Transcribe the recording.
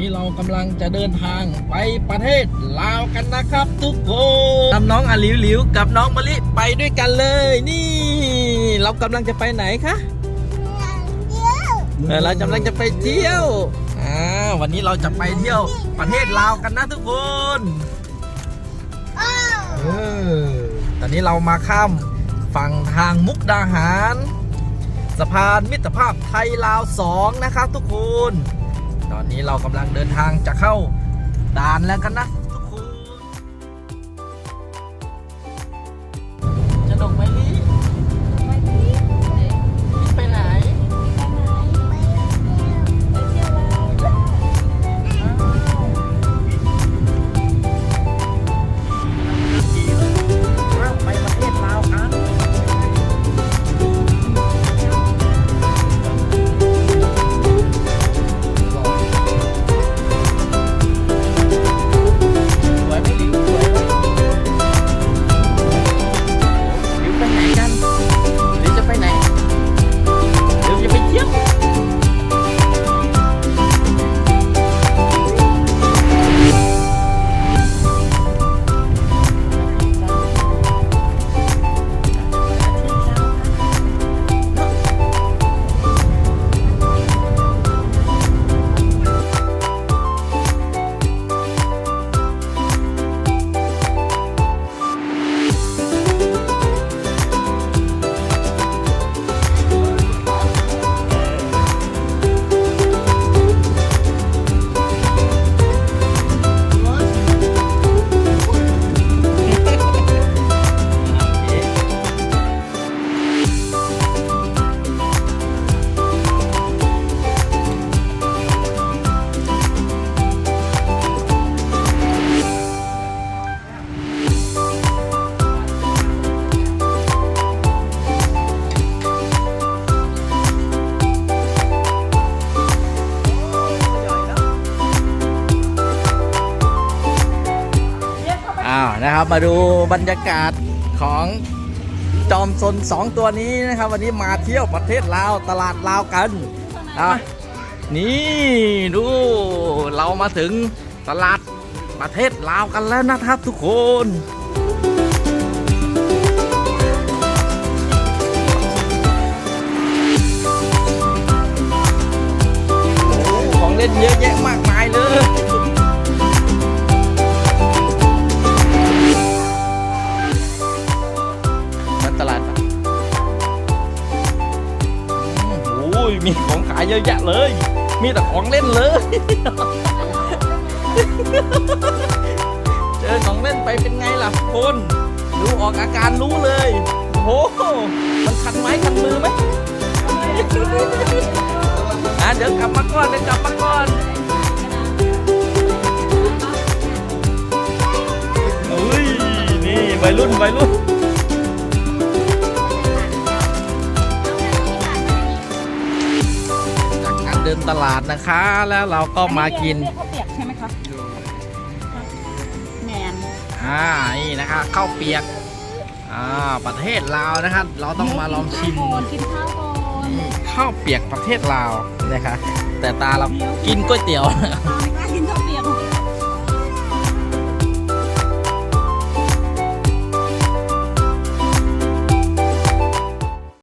นี้เรากำลังจะเดินทางไปประเทศลาวกันนะครับ ทุกคนนำน้องอาหลิวหลิวกับน้องมะลิไปด้วยกันเลย นี่ เรากำลังจะไปไหนคะเออเรากำลังจะไปเที่ยวอ่าวันนี้เราจะไปเที่ยวประเทศลาวกันนะทุกคนเออตอนนี้เรามาข้ามฝั่งทางมุกดาหาร สะพานมิตรภาพไทยลาวสองนะครับทุกคน ตอนนี้เรากำลังเดินทางจะเข้าด่านแล้วกันนะทุกคนจะ นะครับ มาดูบรรยากาศของจอมซนสองตัวนี้นะครับ วันนี้มาเที่ยวประเทศลาวตลาดลาวกันอะนี่ดูเรามาถึงตลาดประเทศลาวกันแล้วนะครับทุกคนของเล่นเยอะแยะมากมายเลย ตลาดปะอืมโอ้ยมีของขายเยอะแยะเลย มีแต่ของเล่นเลย เจอของเล่นไปเป็นไงล่ะคุณดูออกอาการรู้เลยโอ้โหมันคันไม้คันมือไหมอะเดี๋ยวกลับมาก่อนเดี๋ยวกลับมาก่อนอุ้ยนี่วัยรุ่นวัยรุ่น นตลาดนะคะ แล้วเราก็มากินเรียข้าวเปียกใช่ไหมครับแมนอ่านี่นะคะข้าวเปียกอ่าประเทศลาวนะครับเราต้องมาลองชิมกินข้าวก่อนนี่ข้าวเปียกประเทศลาวนะคะแต่ตาเรากินก๋วยเตี๋ยวตา